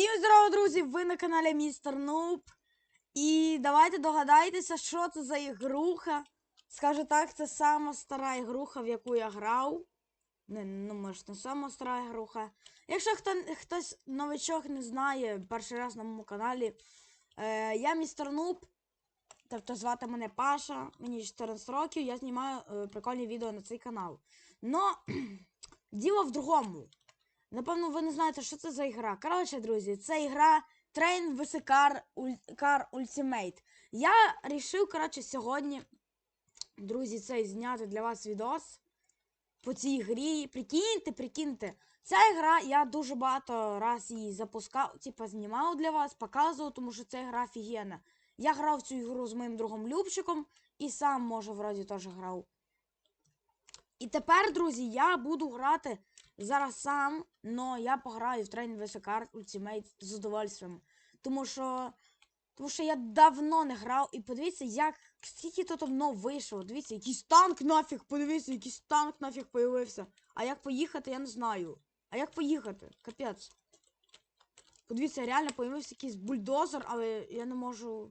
Всім здорово, друзі! Ви на каналі Містер Нуб. І давайте догадайтеся, що це за ігруха. Скажу так, це сама стара ігруха, в яку я грав. Не, ну, може, не сама стара ігруха. Якщо хто, хтось новичок не знає, перший раз на моєму каналі, е, я містер Нуб. Тобто звати мене Паша, мені 14 років, я знімаю е, прикольні відео на цей канал. Но діло в другому. Напевно, ви не знаєте, що це за ігра. Коротше, друзі, це ігра Train vs Car, Car Ultimate. Я рішив, коротше, сьогодні, друзі, цей зняти для вас відос по цій грі. Прикиньте, прикиньте. Ця гра, я дуже багато раз її запускав, типа знімав для вас, показував, тому що ця гра офігенна. Я грав цю ігру з моїм другом Любчиком і сам, може, вроді теж грав. І тепер, друзі, я буду грати зараз сам, но я пограю в Train vs Car Ultimate з удовольствием. Тому що. Тому що я давно не грав, і подивіться, як скільки тут давно вийшло. Дивіться, якийсь танк нафіг, подивіться, якийсь танк нафіг появився. А як поїхати, я не знаю. А як поїхати? Капець. Подивіться, реально появився якийсь бульдозер, але я не можу.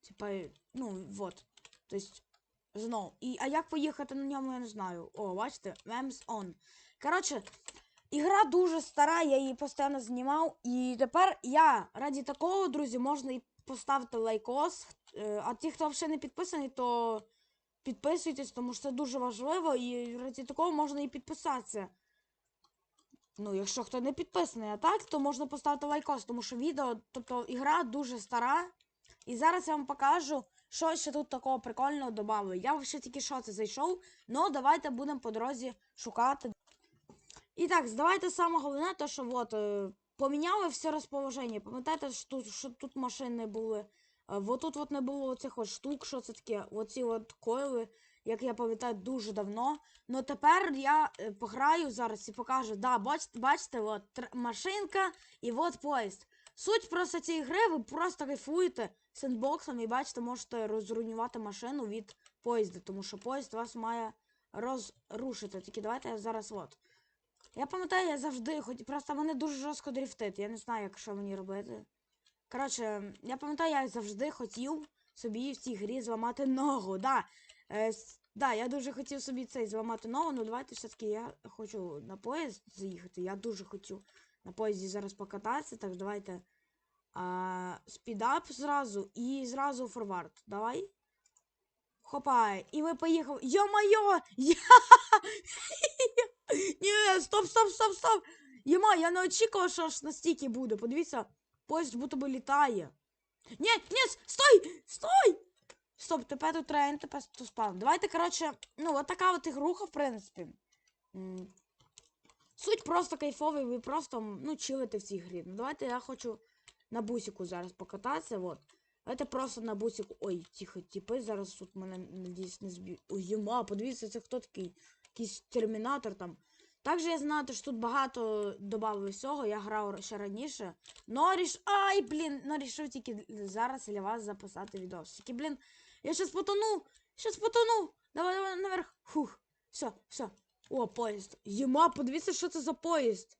Типа, ну, вот. Тобто, знову. І, а як поїхати на ньому, я не знаю. О, бачите, Mems on. Коротше, ігра дуже стара, я її постійно знімав. І тепер я раді такого, друзі, можна і поставити лайкос. Е, А ті, хто взагалі не підписаний, то підписуйтесь, тому що це дуже важливо. І раді такого можна і підписатися. Ну, якщо хто не підписаний, а так, то можна поставити лайкос, тому що відео, тобто ігра дуже стара. І зараз я вам покажу, що ще тут такого прикольного додали. Я ще тільки що це зайшов, ну давайте будемо по дорозі шукати. І так, давайте саме головне, то що от, е, поміняли все розположення. Пам'ятаєте, що тут, що тут машин не були. Е, Вот тут от не було оцих от штук, що це таке, оці от койли, як я пам'ятаю, дуже давно. Ну тепер я е, пограю зараз і покажу. Да, бачите, бачите, от машинка і от поїзд. Суть просто цієї гри, ви просто кайфуєте сендбоксом і бачите, можете розруйнувати машину від поїзда, тому що поїзд вас має розрушити. Тільки давайте я зараз от. Я пам'ятаю, я завжди хоч просто мене дуже жорстко дрифтить. Я не знаю, як що мені робити. Коротше, я пам'ятаю, я завжди хотів собі в цій грі зламати ногу. Да, е, да, я дуже хотів собі цей зламати ногу, ну давайте все-таки я хочу на поїзд заїхати. Я дуже хочу на поїзді зараз покататися, так давайте а, спідап зразу і зразу форвард. Давай. Хопа, і ми поїхали. Йо-моє! Я... Стоп, стоп, стоп, стоп! Єма, я не очікував, що аж настільки буде. Подивіться, поїзд будто би літає. Ні, ні, стой! Стой! Стоп, тепер тут трейн, тепер тут спам. Давайте, коротше, ну, от така от ігруха, в принципі. Суть просто кайфовий, ви просто ну, чилите в цій грі. Ну, давайте я хочу на бусику зараз покататися. Вот. Давайте просто на бусику. Ой, тихо, типи, зараз тут мене надіюсь не зб'ють. Ой, єма, подивіться, це хто такий? Якийсь термінатор там. Також я знаю, що тут багато додали всього, я грав ще раніше. Но ріш... Ай, блін, ну рішив тільки зараз для вас записати відос. Тільки, блін, я щас потону! Щас потону! Давай, давай, наверх. Фух. Все, все. О, поїзд. Єма, подивіться, що це за поїзд.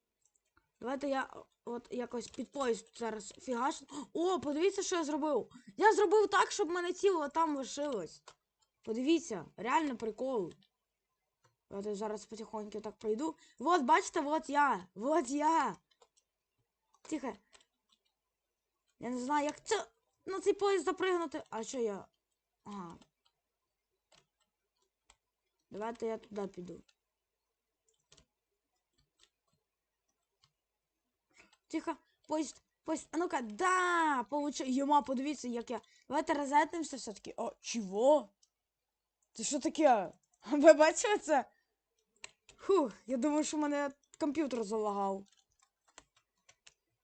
Давайте я от якось під поїзд зараз фігаш. О, подивіться, що я зробив. Я зробив так, щоб мене тіло там лишилось. Подивіться, реально прикол. Давайте зараз потихоньку так пройду. Вот, бачите, вот я. Вот я. Тихо. Я не знаю, як це на цей поїзд запригнути. А що я? Ага. Давайте я туди піду. Тихо, поїзд, поїзд. А ну-ка, да! Получу. Йома, подивіться, як я. Давайте розетнемося все-таки. О, чого? Це що таке? Ви бачили це? Фух, я думаю, що в мене комп'ютер залагав.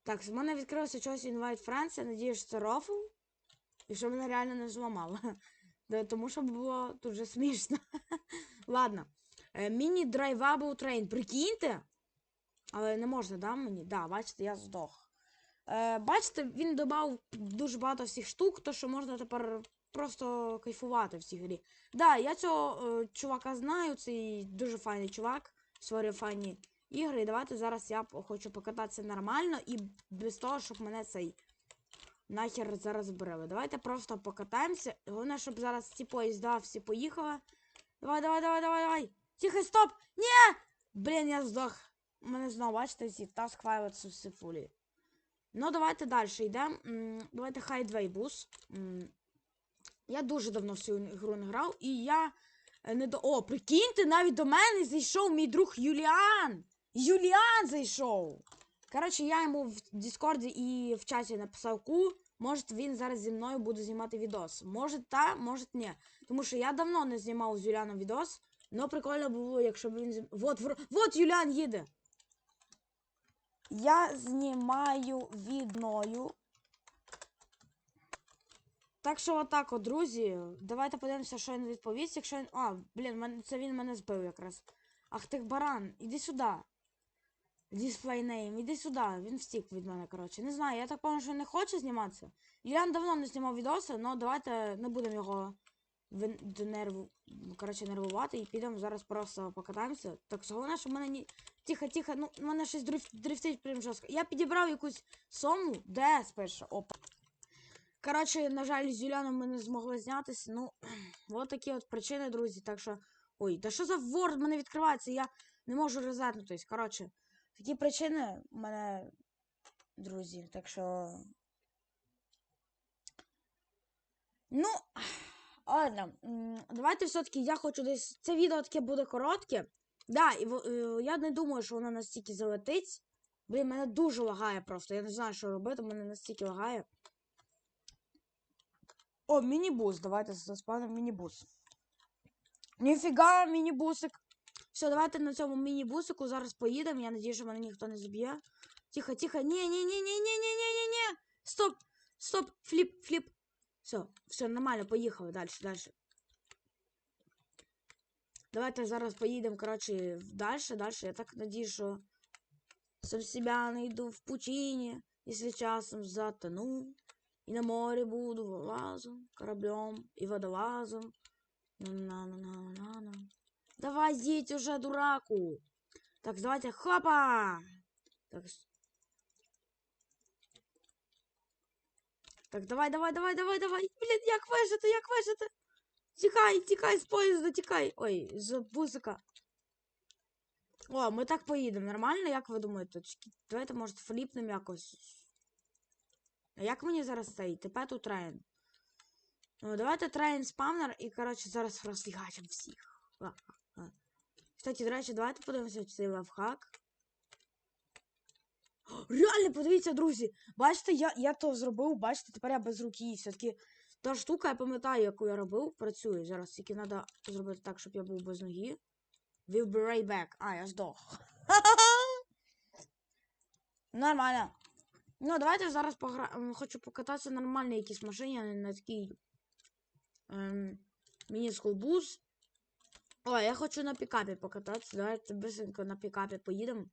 Так, з мене відкрився щось Invite Friends, я надіюсь, що це рофл. І що мене реально не зламало. Тому що було дуже смішно. Ладно. Е, Міні-драйвабл трейн. Прикиньте? Але не можна, да, мені? Да, бачите, я здох. Е, бачите, він додав дуже багато всіх штук, то що можна тепер просто кайфувати в цій грі. Да, я цього е, чувака знаю, цей дуже файний чувак, створює файні ігри. І давайте зараз я хочу покататися нормально і без того, щоб мене цей нахер зараз збрили. Давайте просто покатаємося. Головне, щоб зараз ці поїзда всі поїхали. Давай, давай, давай, давай, давай. Тихо, стоп! Ні! Блін, я здох. У мене знову, бачите, ці task files всі фулі. Ну, давайте далі йдемо. Давайте Hideaway Bus. Я дуже давно в цю гру не грав, і я не до. О, прикиньте, навіть до мене зайшов мій друг Юліан! Юліан зайшов! Коротше, я йому в Діскорді і в чаті написав ку. Може, він зараз зі мною буде знімати відос. Може та, може ні. Тому що я давно не знімав з Юліаном відос. Ну, прикольно було, якщо б він. зі- Вот, вр- вот Юліан їде. Я знімаю відною. Так що отак, от, друзі. Давайте подивимося, що він відповість. Якщо він. А, блін, це він мене збив якраз. Ах ти баран, іди сюди. Display name, іди сюди. Він втік від мене, коротше. Не знаю, я так пам'ятаю, що він не хоче зніматися. Юліан давно не знімав відоси, але давайте не будемо його нерву, коротше, нервувати і підемо зараз просто покатаємося. Так, головне, щоб мене ні. Тихо, тихо, ну в мене щось дриф... дрифтить прям жорстко. Я підібрав якусь сому, де спершу. Опа. Коротше, на жаль, з Юліаном ми не змогли знятися. Ну, от такі от причини, друзі. Так що. Ой, та що за Word в мене відкривається? Я не можу розетнутись. Коротше, такі причини в мене, друзі. Так що. Ну, ладно. Давайте все-таки я хочу десь. Це відео таке буде коротке. Да, і е, я не думаю, що воно настільки залетить. Блін, мене дуже лагає просто. Я не знаю, що робити, мене настільки лагає. О, мінібус. Давайте заспавнимо мінібус. Ніфіга, мінібусик. Все, давайте на цьому мінібусику зараз поїдемо. Я надію, що мене ніхто не зб'є. Тихо, тихо. Ні, ні, ні, ні, ні, ні, ні, ні, ні. Стоп, стоп, фліп, фліп. Все, все, нормально, поїхали далі, далі. Давайте зараз поїдемо, коротше, далі, далі. Я так надію, що сам себя найду в пучине, если часом затону. И на море буду лазом, кораблем и водолазом. На-на-на-на-на-на. Давай, едь уже, дураку. Так, давайте, хопа! Так, с- так, давай, давай, давай, давай, давай. Блін, як вижити, як вижити? Тікай, тікай з поїзда, тікай. Ой, з бусика. О, ми так поїдемо. Нормально, як ви думаєте? Чки- Давайте, може, фліпнемо якось. А як мені зараз цей? Тепер тут трейн. Ну, давайте трейн спавнер і, коротше, зараз розфігачимо всіх. А, а. Кстати, до речі, давайте подивимося цей лайфхак. О, Реально, подивіться, друзі. Бачите, я, я то зробив, бачите, тепер я без руки. Все-таки та штука, я пам'ятаю, яку я робив, працює. Зараз тільки треба зробити так, щоб я був без ноги. We'll be right back. А, я здох. Нормально. Ну, давайте зараз погра... Хочу покататися на нормальній якійсь машині, а не на такій ем, міні-скулбус. О, я хочу на пікапі покататися. Давайте быстренько на пікапі поїдемо.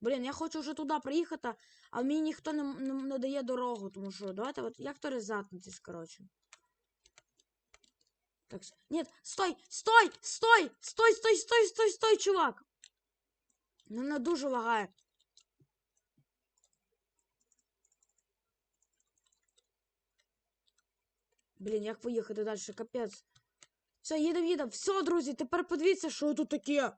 Блін, я хочу вже туди приїхати, а мені ніхто не, не, не дає дорогу, тому що давайте от як то резатнутись, коротше. Так, нет, стой, стой, стой, стой, стой, стой, стой, стой, чувак. Мене дуже лагає. Блін, як поїхати далі? Капець. Все, їдемо, їдемо. Все, друзі, тепер подивіться, що тут таке.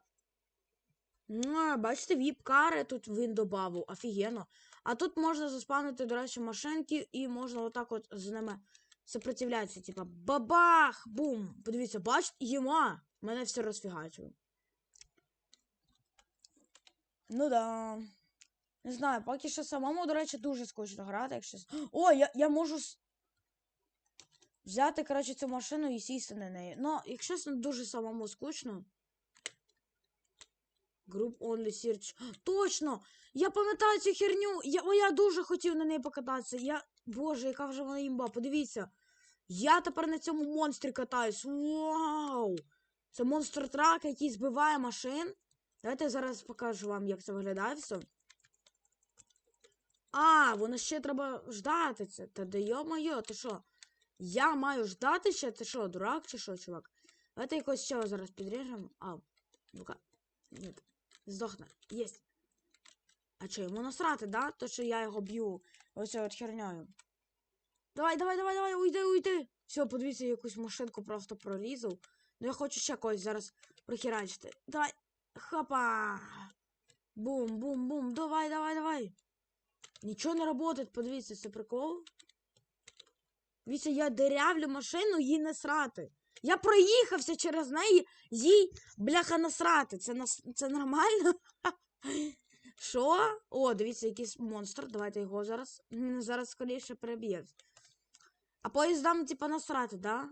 А, бачите, віп-кари тут він добавив. Офігенно. А тут можна заспавнити, до речі, машинки, і можна отак от з ними сопротивлятися. Типа бабах! Бум! Подивіться, бачите, єма! Мене все розфігачило. Ну да. Не знаю, поки що самому, до речі, дуже скучно грати, якщо. О, я, я можу взяти, коротше, цю машину і сісти на неї. Ну, якщо дуже самому скучно. Group only search. Точно! Я пам'ятаю цю херню. Я, я дуже хотів на неї покататися. Я. Боже, яка вже вона імба, подивіться. Я тепер на цьому монстрі катаюсь. Вау! Це монстр трак, який збиває машин. Давайте я зараз покажу вам, як це виглядає все. А, воно ще треба ждати це. Та да йо-моє, ти що? Я маю ждати ще? Ти що, дурак чи що, чувак? Давайте якось ще зараз підріжемо. А, ну-ка. Ні. Здохне. Єсть. А що, йому насрати, да? То, що я його б'ю оцею от хернею. Давай, давай, давай, давай, уйди, уйди. Все, подивіться, якусь машинку просто прорізав. Ну я хочу ще когось зараз прихерачити. Давай. Хопа. Бум, бум, бум. Давай, давай, давай. Нічого не работает, подивіться, це прикол. Дивіться, я дерявлю машину, їй не срати. Я проїхався через неї, їй бляха насрати. Це, це нормально? Що? О, дивіться, якийсь монстр. Давайте його зараз. Зараз скоріше переб'є. А поїздам, типа, насрати, да?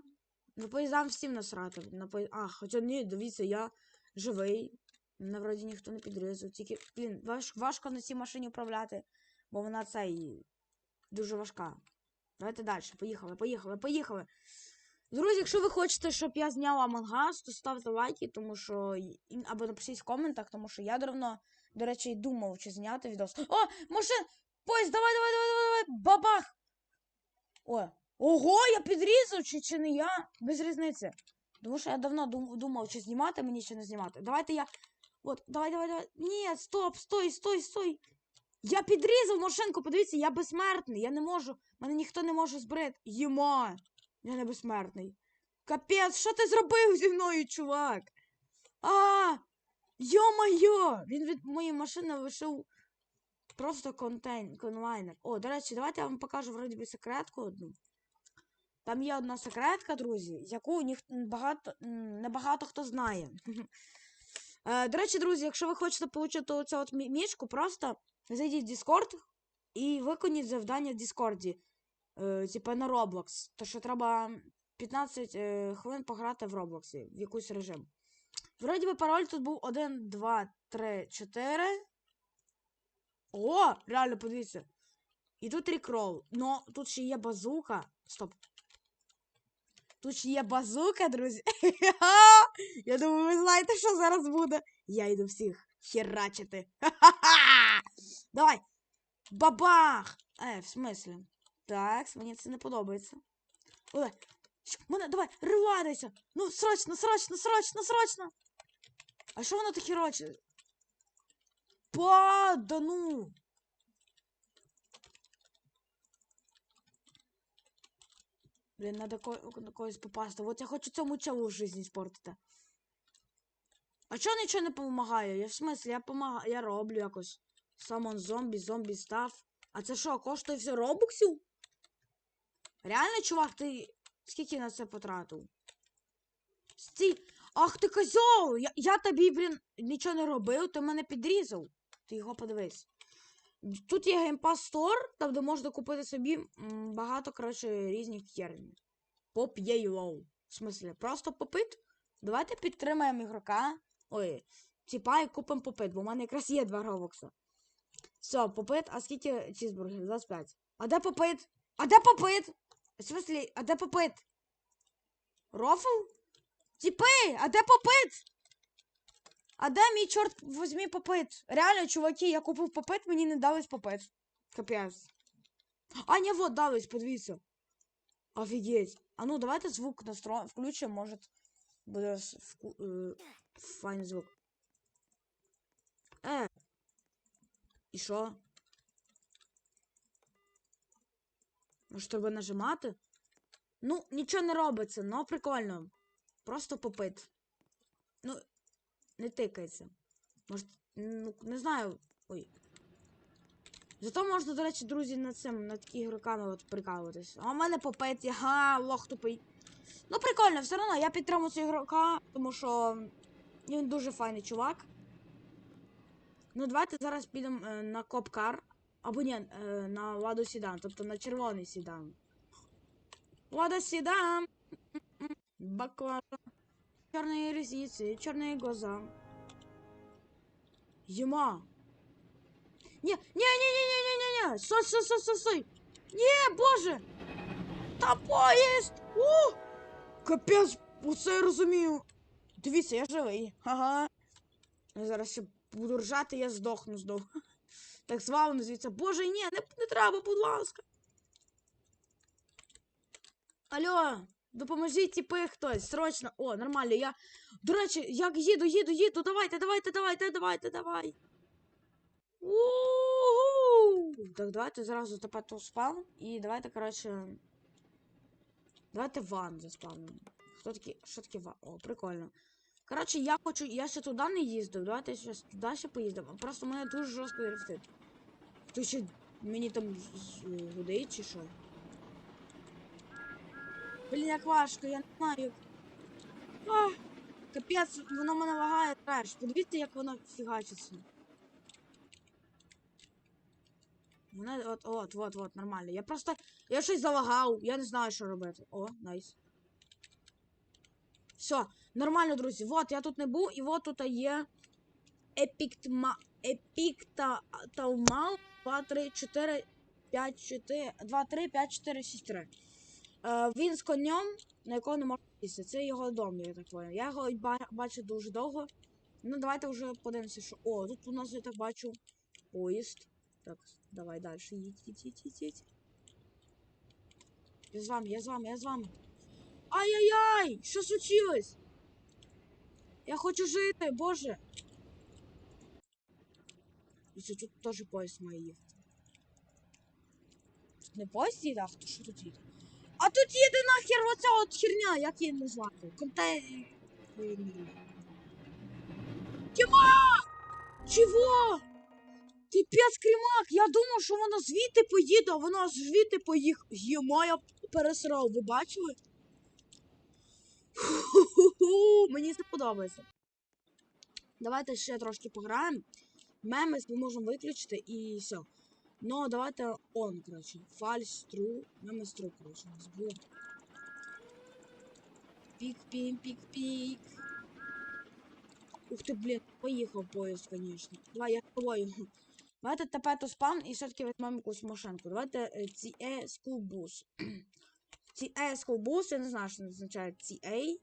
Ну, поїздам всім насрати. На поїз... А, хоча ні, дивіться, я живий. Мене вроді ніхто не підрізав. Тільки, блін, важ... важко на цій машині управляти, бо вона цей дуже важка. Давайте далі. Поїхали, поїхали, поїхали. Друзі, якщо ви хочете, щоб я зняла мангас, то ставте лайки, тому що. Або напишіть в коментах, тому що я давно, до речі, думав, чи зняти відос. О, машин! Поїзд, давай, давай, давай, давай, давай! Бабах! О, ого, я підрізав, чи, чи не я? Без різниці. Тому що я давно думав, чи знімати мені, чи не знімати. Давайте я. От, давай, давай, давай. Ні, стоп, стой, стой, стой. Я підрізав машинку, подивіться, я безсмертний. Я не можу. Мене ніхто не може збрити. Єма. Я не безсмертний. Капець, що ти зробив зі мною, чувак? А! Йо-майо! Він від моєї машини вийшов просто контейн, конвайнер. О, до речі, давайте я вам покажу вроді би секретку одну. Там є одна секретка, друзі, яку ніхто багато, м, не багато хто знає. Е, До речі, друзі, якщо ви хочете отримати оцю от мішку, просто зайдіть в Discord і виконіть завдання в Discord. Е, типа на Roblox. То що треба 15 е, хвилин пограти в Роблоксі, в якийсь режим. Вроді би пароль тут був 1, 2, 3, 4. О, реально, подивіться. І тут рекрол. Но тут ще є базука. Стоп. Тут ще є базука, друзі. Я думаю, ви знаєте, що зараз буде. Я йду всіх херачити. Ха-ха-ха! Давай. Бабах! Е, в смислі? Так, мені це не подобається. Ой, мене, давай, рватися! Ну, срочно, срочно, срочно, срочно! А що воно таке роче? Па, да ну! Блін, надо ко когось попасти. От я хочу цьому челу житті спортити. А чого нічого не допомагає? Я в смислі, я помагаю, я роблю якось. Самон зомбі, зомбі став. А це що, коштує все робоксів? Реально, чувак, ти скільки на це потратив? Стій. Ах ти козьол! Я, я тобі, блін, нічого не робив, ти мене підрізав. Ти його подивись. Тут є геймпас Store, там де можна купити собі багато, коротше, різних херні. Поп є лоу. В смислі, просто попит. Давайте підтримаємо ігрока. Ой, типа і купимо попит, бо в мене якраз є два робокса. Все, попит, а скільки чізбургерів? 25. А де попит? А де попит? В смислі, а де попит? Рофл? Тіпи, а де попит? А де мій чорт возьмі попит? Реально, чуваки, я купив попит, мені не дались попит. Капець. А, ні, вот дались, подивіться. Офігеть. А ну, давайте звук настроїмо, включимо, може буде вку... е, файний звук. Е. І що? Може, треба нажимати? Ну, нічого не робиться, но прикольно. Просто попит. Ну, не тикається. Може, ну, не знаю. Ой. Зато можна, до речі, друзі, над цим, над ігроками от прикалуватись. А у мене попит, є, га, лох тупий. Ну, прикольно, все одно, я підтримую цього ігрока, тому що він дуже файний чувак. Ну, давайте зараз підемо е, на Копкар. Або ні, е, на Ладу Сідан, тобто на червоний сідан. Лада Сідан. Баклажан Черные ресницы, черные глаза. Ема. Не, не, не, не, не, не, не, не. Стой, стой, стой, стой, стой. Не, боже. Та поїзд. О! Капець, оце я розумію. Дивіться, я живий. Ага. Я зараз ще буду ржати, я здохну знов. Так звалено звідси. Боже, ні, не, не треба, будь ласка. Алло, допоможіть тіпи хтось, срочно. О, нормально, я. До речі, як їду, їду, їду, давайте, давайте, давайте, давайте, давай. У-у-у! Так, давайте зразу тепер спам. І давайте, коротше. Давайте ван заспавнимо. Хто такий? Що таке ван? О, прикольно. Коротше, я хочу. Я ще туди не їздив. Давайте ще туди ще поїздимо. Просто мене дуже жорстко дрифтить. Хто ще мені там гудить чи що? Блін, як важко, я не знаю. як- А, капець, воно мене лагає треш. Подивіться, як воно фігачиться. Мене от, от, от, от, нормально. Я просто. Я щось залагав, я не знаю, що робити. О, найс. Все, нормально, друзі. Вот, я тут не був, і от тут є епіктма... епікталмал 2, 3, 4, 5, 4, 2, 3, 5, 4, 6, 3. Е, він з конем, на якого не можна сісти. Це його дом, я так понял. Я його бачу дуже довго. Ну, давайте вже подивимося, що. О, тут у нас я так бачу поїзд. Так, давай далі. Їдь, їдь, їдь, їдь, їдь. Я з вами, я з вами, я з вами. Ай-яй-яй! Що случилось? Я хочу жити, боже. І тут теж поїзд має їхати. Не поїзд їде, а хто що тут їде? А тут їде нахер оця от херня, як її назвати? Контей... Тіма! Чого? Капець кремак, я думав, що воно звідти поїде, а воно звідти поїхав. Єма, я пересрав, ви бачили? Мені це подобається. Давайте ще трошки пограємо. Меми ми можемо виключити і все. Ну, давайте он, коротше. Фальс, тру, меми тру, коротше, у нас було. Пік-пік, пік-пік. Ух ти, блін, поїхав поїзд, звісно. Давай, я тобою. Давайте тепер то спам і все-таки візьмемо якусь машинку. Давайте е, CA School Bus. CA School Bus, я не знаю, це означає CA.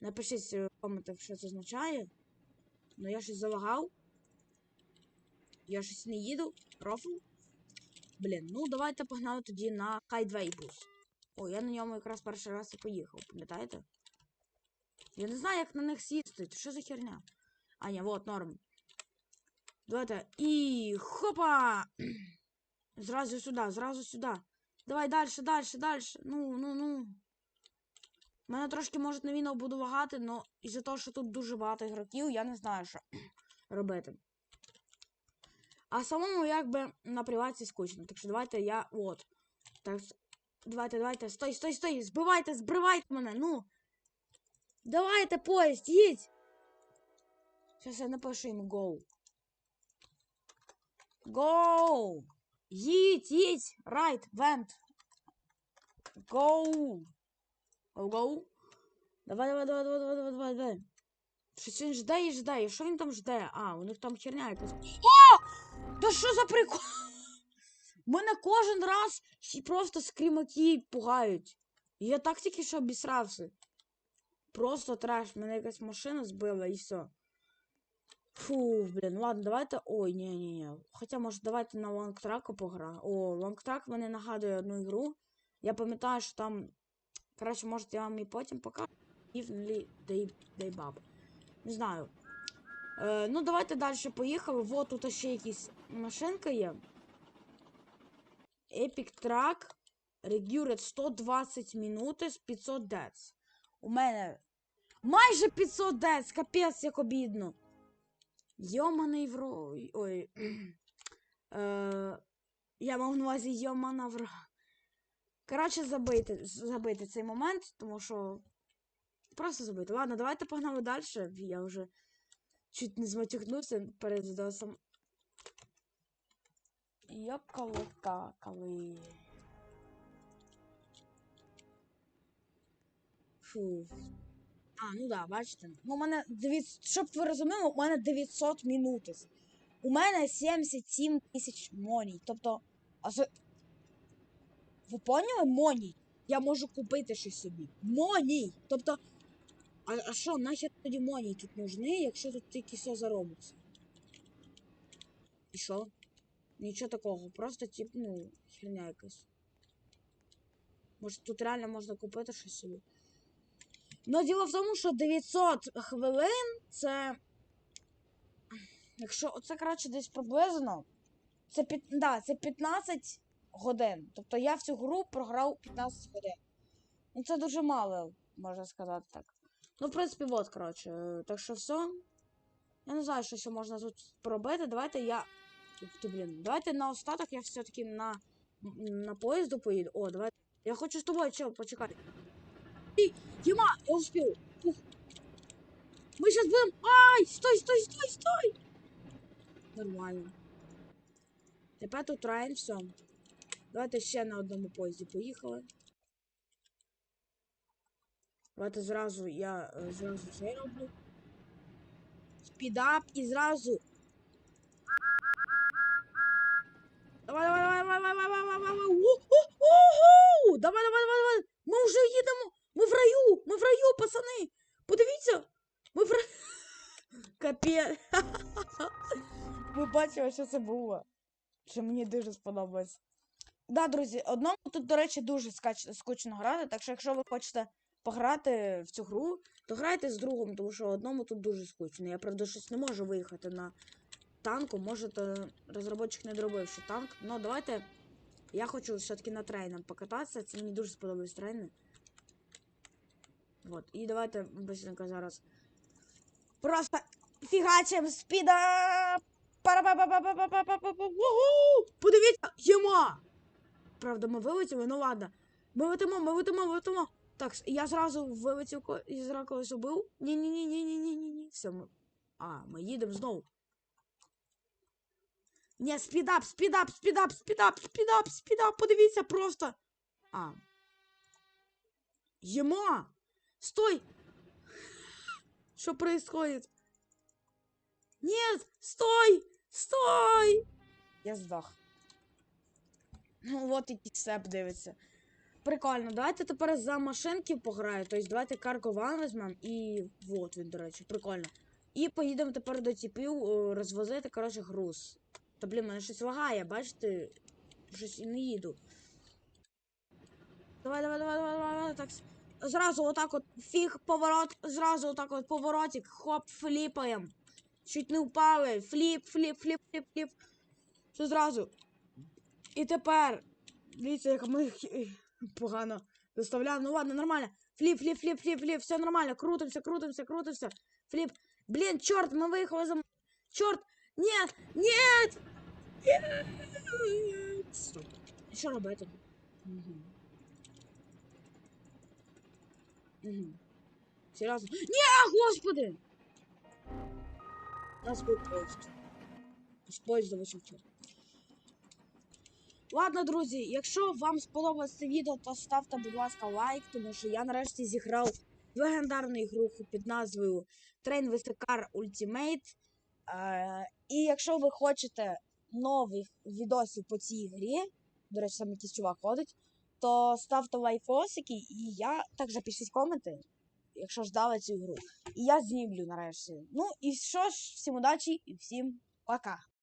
Напишіть е, в коментах, що це означає. Ну я щось залагав. Я щось не їду. Рофл. Блін, ну давайте погнали тоді на Хайдвей бус. О, я на ньому якраз перший раз і поїхав, пам'ятаєте? Я не знаю, як на них сісти. Що за херня? А, ні, вот, норм. Давайте. І хопа! Зразу сюди, зразу сюди. Давай далі, далі, далі. Ну, ну, ну. Мене трошки можуть на війну буду вагати, але із-за того, що тут дуже багато ігроків, я не знаю, що робити. А самому якби на приватці скучно. Так що давайте я. От. Так. с- Давайте, давайте. Стой, стой, стой! Збивайте, збивайте мене, ну! Давайте, поїзд, їдь! Зараз я напишу йому гоу. Гоу! Їдь, їдь! Райт, вент! Гоу! Гоу, гоу! Давай, давай, давай, давай, давай, давай, давай, давай. Щось він жде і жде. І що він там жде? А, у них там херня якась. О! Та що за прикол? Мене кожен раз просто скрімаки пугають. Я так тільки що обісрався. Просто треш, мене якась машина збила і все. Фу, блін, ладно, давайте. Ой, ні, ні, ні. Хоча, може, давайте на лонгтраку погра. О, лонгтрак мене нагадує одну ігру. Я пам'ятаю, що там. Коротше, може, я вам і потім покажу. Evenly Day, Day Не знаю. Е, ну, давайте далі поїхали. Вот тут ще якісь машинка є. Epic Track. Regured 120 минути з 500 дец. У мене майже 500 дец, капець, як обідно. Йоманий в ро... Ой. Е, я мав на увазі йомана в. Коротше, забити, забити цей момент, тому що. Просто забити. Ладно, давайте погнали далі. Я вже чуть не зматюкнувся перед відосом. Йокали какали. Фу. А, ну да, бачите. Ну, у мене 900, щоб ви розуміли, у мене 900 минут. У мене 77 тисяч моній. Тобто, а за... Ви поняли моній? Я можу купити щось собі. Моній! Тобто, а, а що, нахер тоді моній тут нужны, якщо тут тільки все заробиться? І що? Нічого такого, просто тип, ну, херня якась. Може тут реально можна купити щось собі. Ну, діло в тому, що 900 хвилин це. Якщо оце, коротше, десь приблизно. Це, під, да, це 15 годин. Тобто я в цю гру програв 15 годин. Ну це дуже мало, можна сказати так. Ну, в принципі, от, коротше. Так що все. Я не знаю, що ще можна тут поробити. Давайте я. Ух ти, блін. Давайте на остаток я все-таки на, на поїзду поїду. О, давайте. Я хочу з тобою, чел, почекай. Ій, Єма, я успів. Ух. Ми зараз будемо. Ай! Стой, стой, стой, стой! Нормально. Тепер тут раєм все. Давайте ще на одному поїзді поїхали. Давайте зразу я е, зразу це роблю. Спідап і зразу. Давай, давай, давай, давай, давай, давай, давай, давай. У-ху-ху-ху! Давай, давай, давай, давай. Ми вже їдемо. Ми в раю. Ми в раю, пацани. Подивіться. Ми в раю. Капець. Ви бачили, що це було. Що мені дуже сподобалось. Да, друзі, одному тут, до речі, дуже скучно грати, так що якщо ви хочете пограти в цю гру, то грайте з другом, тому що одному тут дуже скучно. Я правда щось не можу виїхати на танку, может, розробник не доробив, що танк. Ну, давайте. Я хочу все-таки на трейном покататься. Це мені дуже сподобались трейни. Вот. І давайте быстренько зараз. Просто фігачим спіда! Подивіться! Зима! Правда, ми вилетіли, ну ладно. Ми летимо, ми летимо, ми летимо. Так, я зразу вилетів і зразу когось убив. Ні-ні-ні-ні-ні-ні-ні. Все, ми. А, ми їдемо знову. Ні, спідап, спідап, спідап, спідап, спідап, спідап, подивіться просто. А. Єма! Стой! Что происходит? Нет! Стой! Стой! Я здох. Ну, от і сеп дивиться. Прикольно, давайте тепер за машинки пограю. Тобто давайте Cargo Van візьмемо і. Вот він, до речі, прикольно. І поїдемо тепер до тіпів розвозити, коротше, груз. Та блін, мене щось лагає, бачите? Щось і не їду. Давай, давай, давай, давай, давай, давай. Так. Зразу отак от фіг поворот, зразу отак от поворотик, хоп, фліпаєм. Чуть не впали. Фліп, фліп, фліп, фліп, фліп. Все зразу. І тепер. Дивіться, як ми погано доставляємо. Ну ладно, нормально. Фліп, фліп, фліп, фліп, фліп. Все нормально. Крутимося, крутимося, крутимося. Фліп. Блін, чорт, ми виїхали за. Чорт! Нет! Нет! Нет! Стоп. Робити? Угу. Угу. Серйозно. Ні, господи! Нас був поїзд. З поїзда чорт. Ладно, друзі, якщо вам сподобалось це відео, то ставте, будь ласка, лайк, тому що я нарешті зіграв легендарну ігруху під назвою Train with a Car Ultimate. І якщо ви хочете нових відосів по цій грі, до речі, там якийсь чувак ходить, то ставте лайфосики, і я також пишіть коменти, якщо ждали цю гру. І я знімлю нарешті. Ну і що ж, всім удачі і всім пока!